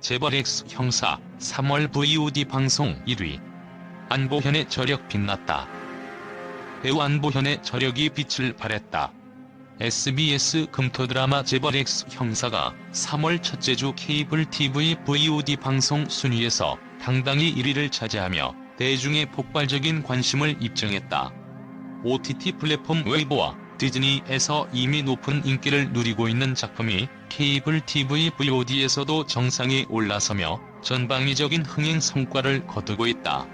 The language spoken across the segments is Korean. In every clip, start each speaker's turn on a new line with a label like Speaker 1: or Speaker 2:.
Speaker 1: 재벌 X 형사 3월 VOD 방송 1위 안보현의 저력 빛났다. 배우 안보현의 저력이 빛을 발했다. SBS 금토 드라마 재벌 X 형사가 3월 첫째 주 케이블 TV VOD 방송 순위에서 당당히 1위를 차지하며 대중의 폭발적인 관심을 입증했다. OTT 플랫폼 웨이브와 디즈니에서 이미 높은 인기를 누리고 있는 작품이 케이블 TV VOD에서도 정상에 올라서며 전방위적인 흥행 성과를 거두고 있다.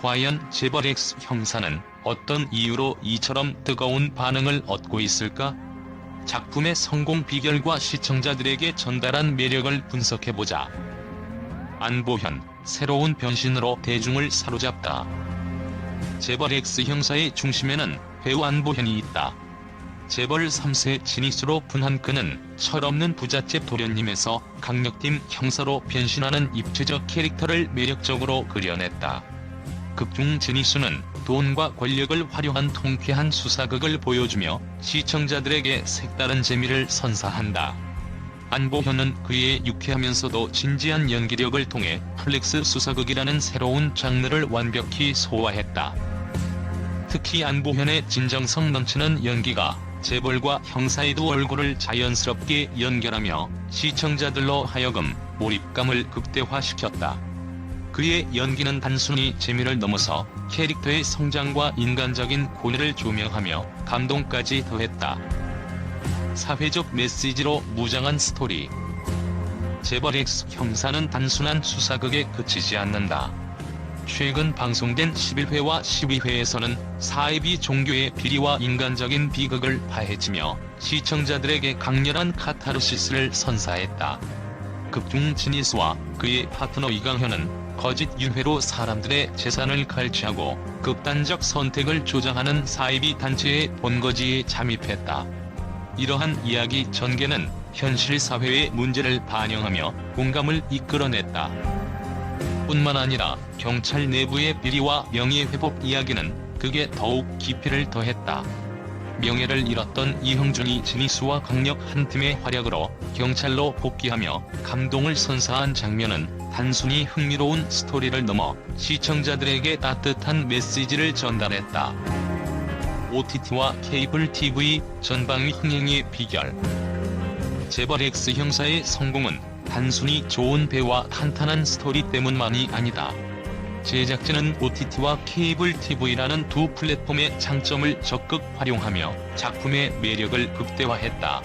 Speaker 1: 과연 재벌 X 형사는 어떤 이유로 이처럼 뜨거운 반응을 얻고 있을까? 작품의 성공 비결과 시청자들에게 전달한 매력을 분석해보자. 안보현, 새로운 변신으로 대중을 사로잡다. 재벌 X 형사의 중심에는 배우 안보현이 있다. 재벌 3세 진익수로 분한 그는 철없는 부잣집 도련님에서 강력팀 형사로 변신하는 입체적 캐릭터를 매력적으로 그려냈다. 극중 진익수는 돈과 권력을 활용한 통쾌한 수사극을 보여주며 시청자들에게 색다른 재미를 선사한다. 안보현은 그의 유쾌하면서도 진지한 연기력을 통해 플렉스 수사극이라는 새로운 장르를 완벽히 소화했다. 특히 안보현의 진정성 넘치는 연기가 재벌과 형사의도 얼굴을 자연스럽게 연결하며 시청자들로 하여금 몰입감을 극대화시켰다. 그의 연기는 단순히 재미를 넘어서 캐릭터의 성장과 인간적인 고뇌를 조명하며 감동까지 더했다. 사회적 메시지로 무장한 스토리 재벌 X 형사는 단순한 수사극에 그치지 않는다. 최근 방송된 11회와 12회에서는 사이비 종교의 비리와 인간적인 비극을 파헤치며 시청자들에게 강렬한 카타르시스를 선사했다. 극중 진이스와 그의 파트너 이강현은 거짓 유해로 사람들의 재산을 갈취하고 극단적 선택을 조장하는 사이비 단체의 본거지에 잠입했다. 이러한 이야기 전개는 현실 사회의 문제를 반영하며 공감을 이끌어냈다. 뿐만 아니라 경찰 내부의 비리와 명예회복 이야기는 극에 더욱 깊이를 더했다. 명예를 잃었던 이형준이 진희수와 강력 한 팀의 활약으로 경찰로 복귀하며 감동을 선사한 장면은 단순히 흥미로운 스토리를 넘어 시청자들에게 따뜻한 메시지를 전달했다. OTT와 케이블 TV 전방위 흥행의 비결 재벌 X 형사의 성공은 단순히 좋은 배와 탄탄한 스토리 때문만이 아니다. 제작진은 OTT와 케이블 TV라는 두 플랫폼의 장점을 적극 활용하며 작품의 매력을 극대화했다.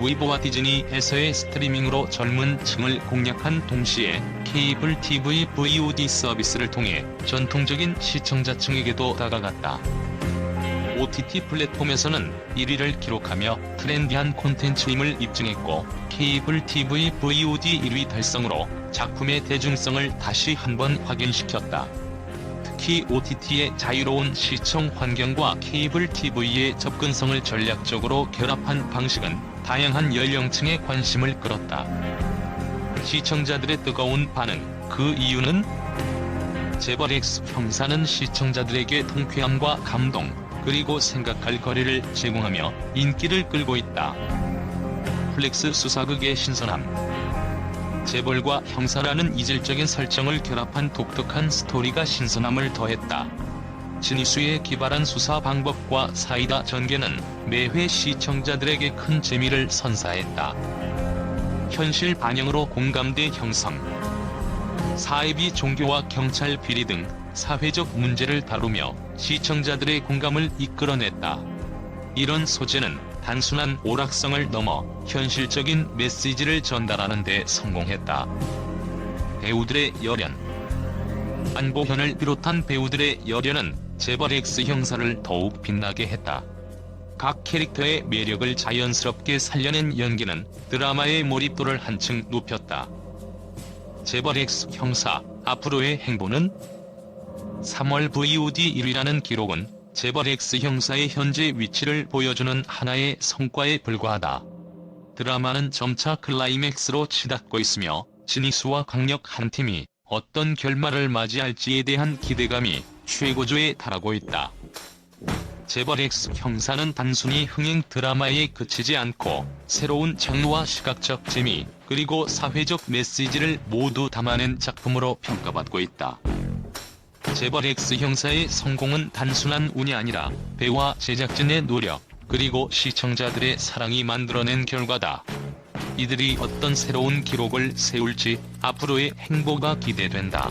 Speaker 1: 웨이브와 디즈니에서의 스트리밍으로 젊은 층을 공략한 동시에 케이블 TV VOD 서비스를 통해 전통적인 시청자층에게도 다가갔다. OTT 플랫폼에서는 1위를 기록하며 트렌디한 콘텐츠임을 입증했고 케이블 TV VOD 1위 달성으로 작품의 대중성을 다시 한번 확인시켰다. 특히 OTT의 자유로운 시청 환경과 케이블 TV의 접근성을 전략적으로 결합한 방식은 다양한 연령층의 관심을 끌었다. 시청자들의 뜨거운 반응, 그 이유는 재벌 X 형사는 시청자들에게 통쾌함과 감동, 그리고 생각할 거리를 제공하며 인기를 끌고 있다. 플렉스 수사극의 신선함 재벌과 형사라는 이질적인 설정을 결합한 독특한 스토리가 신선함을 더했다. 진희수의 기발한 수사 방법과 사이다 전개는 매회 시청자들에게 큰 재미를 선사했다. 현실 반영으로 공감대 형성 사이비 종교와 경찰 비리 등 사회적 문제를 다루며 시청자들의 공감을 이끌어냈다. 이런 소재는 단순한 오락성을 넘어 현실적인 메시지를 전달하는 데 성공했다. 배우들의 열연 안보현을 비롯한 배우들의 열연은 재벌 X 형사를 더욱 빛나게 했다. 각 캐릭터의 매력을 자연스럽게 살려낸 연기는 드라마의 몰입도를 한층 높였다. 재벌 X 형사 앞으로의 행보는 3월 VOD 1위라는 기록은 재벌 X 형사의 현재 위치를 보여주는 하나의 성과에 불과하다. 드라마는 점차 클라이맥스로 치닫고 있으며 진익수와 강력 한 팀이 어떤 결말을 맞이할지에 대한 기대감이 최고조에 달하고 있다. 재벌 X 형사는 단순히 흥행 드라마에 그치지 않고 새로운 장르와 시각적 재미, 그리고 사회적 메시지를 모두 담아낸 작품으로 평가받고 있다. 재벌 X 형사의 성공은 단순한 운이 아니라 배우와 제작진의 노력, 그리고 시청자들의 사랑이 만들어낸 결과다. 이들이 어떤 새로운 기록을 세울지 앞으로의 행보가 기대된다.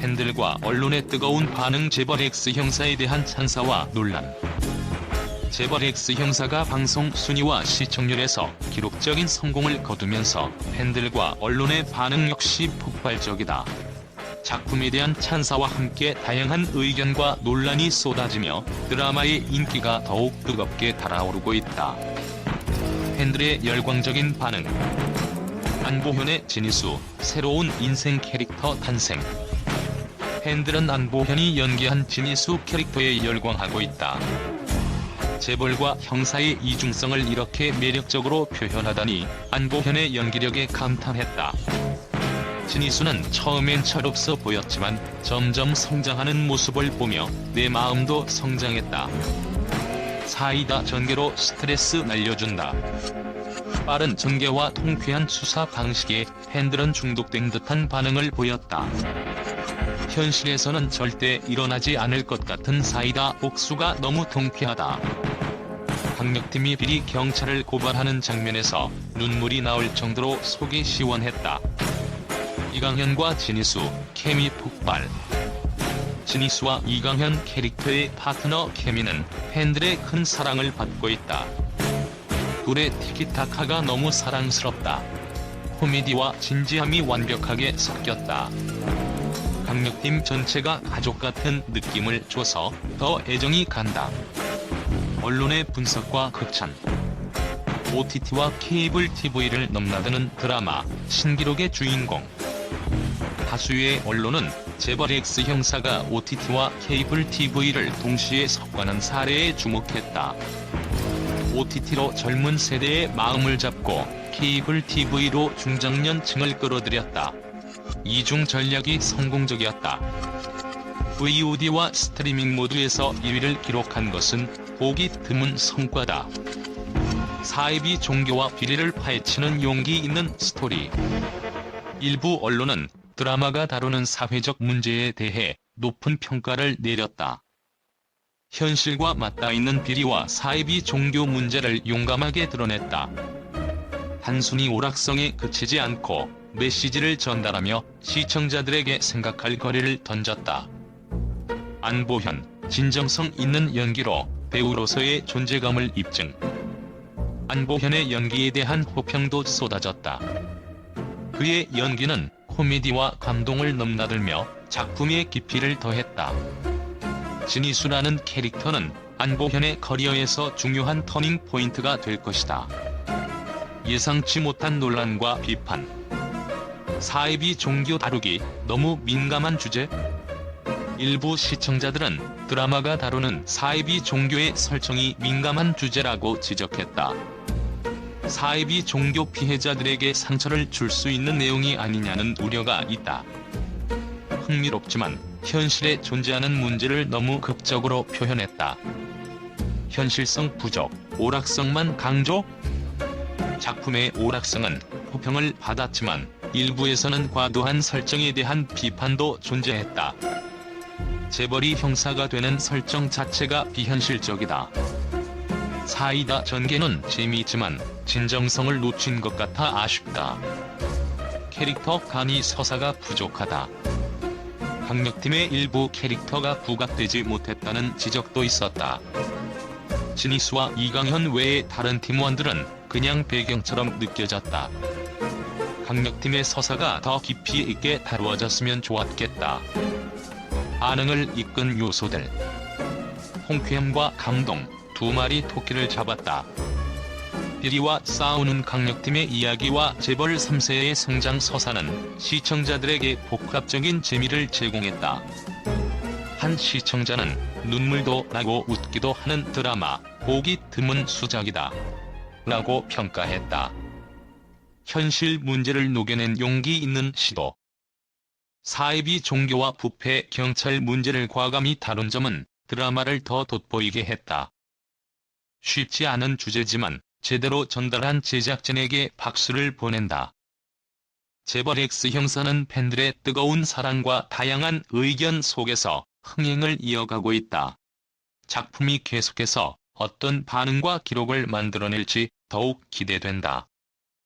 Speaker 1: 팬들과 언론의 뜨거운 반응 재벌 X 형사에 대한 찬사와 논란. 재벌 X 형사가 방송 순위와 시청률에서 기록적인 성공을 거두면서 팬들과 언론의 반응 역시 폭발적이다. 작품에 대한 찬사와 함께 다양한 의견과 논란이 쏟아지며 드라마의 인기가 더욱 뜨겁게 달아오르고 있다. 팬들의 열광적인 반응. 안보현의 진희수, 새로운 인생 캐릭터 탄생. 팬들은 안보현이 연기한 진희수 캐릭터에 열광하고 있다. 재벌과 형사의 이중성을 이렇게 매력적으로 표현하다니 안보현의 연기력에 감탄했다. 진희수는 처음엔 철없어 보였지만 점점 성장하는 모습을 보며 내 마음도 성장했다. 사이다 전개로 스트레스 날려준다. 빠른 전개와 통쾌한 수사 방식에 팬들은 중독된 듯한 반응을 보였다. 현실에서는 절대 일어나지 않을 것 같은 사이다 복수가 너무 통쾌하다. 강력팀이 비리 경찰을 고발하는 장면에서 눈물이 나올 정도로 속이 시원했다. 이강현과 진희수, 케미 폭발. 진희수와 이강현 캐릭터의 파트너 케미는 팬들의 큰 사랑을 받고 있다. 둘의 티키타카가 너무 사랑스럽다. 코미디와 진지함이 완벽하게 섞였다. 강력팀 전체가 가족 같은 느낌을 줘서 더 애정이 간다. 언론의 분석과 극찬. OTT와 케이블 TV를 넘나드는 드라마 신기록의 주인공. 다수의 언론은 재벌 X 형사가 OTT와 케이블 TV를 동시에 섞어는 사례에 주목했다. OTT로 젊은 세대의 마음을 잡고 케이블 TV로 중장년층을 끌어들였다. 이중 전략이 성공적이었다. VOD와 스트리밍 모두에서 1위를 기록한 것은 보기 드문 성과다. 사이비 종교와 비리를 파헤치는 용기 있는 스토리. 일부 언론은 드라마가 다루는 사회적 문제에 대해 높은 평가를 내렸다. 현실과 맞닿아 있는 비리와 사이비 종교 문제를 용감하게 드러냈다. 단순히 오락성에 그치지 않고 메시지를 전달하며 시청자들에게 생각할 거리를 던졌다. 안보현, 진정성 있는 연기로 배우로서의 존재감을 입증. 안보현의 연기에 대한 호평도 쏟아졌다. 그의 연기는 코미디와 감동을 넘나들며 작품의 깊이를 더했다. 진희수라는 캐릭터는 안보현의 커리어에서 중요한 터닝 포인트가 될 것이다. 예상치 못한 논란과 비판. 사이비 종교 다루기 너무 민감한 주제? 일부 시청자들은 드라마가 다루는 사이비 종교의 설정이 민감한 주제라고 지적했다. 사이비 종교 피해자들에게 상처를 줄 수 있는 내용이 아니냐는 우려가 있다. 흥미롭지만 현실에 존재하는 문제를 너무 극적으로 표현했다. 현실성 부족, 오락성만 강조? 작품의 오락성은 호평을 받았지만 일부에서는 과도한 설정에 대한 비판도 존재했다. 재벌이 형사가 되는 설정 자체가 비현실적이다. 사이다 전개는 재미있지만 진정성을 놓친 것 같아 아쉽다. 캐릭터 간이 서사가 부족하다. 강력팀의 일부 캐릭터가 부각되지 못했다는 지적도 있었다. 진희수와 이강현 외의 다른 팀원들은 그냥 배경처럼 느껴졌다. 강력팀의 서사가 더 깊이 있게 다루어졌으면 좋았겠다. 반응을 이끈 요소들. 홍쾌함과 감동, 두 마리 토끼를 잡았다. 비리와 싸우는 강력팀의 이야기와 재벌 3세의 성장 서사는 시청자들에게 복합적인 재미를 제공했다. 한 시청자는 눈물도 나고 웃기도 하는 드라마, 보기 드문 수작이다. 라고 평가했다. 현실 문제를 녹여낸 용기 있는 시도. 사이비 종교와 부패 경찰 문제를 과감히 다룬 점은 드라마를 더 돋보이게 했다. 쉽지 않은 주제지만 제대로 전달한 제작진에게 박수를 보낸다. 재벌 X 형사는 팬들의 뜨거운 사랑과 다양한 의견 속에서 흥행을 이어가고 있다. 작품이 계속해서 어떤 반응과 기록을 만들어낼지 더욱 기대된다.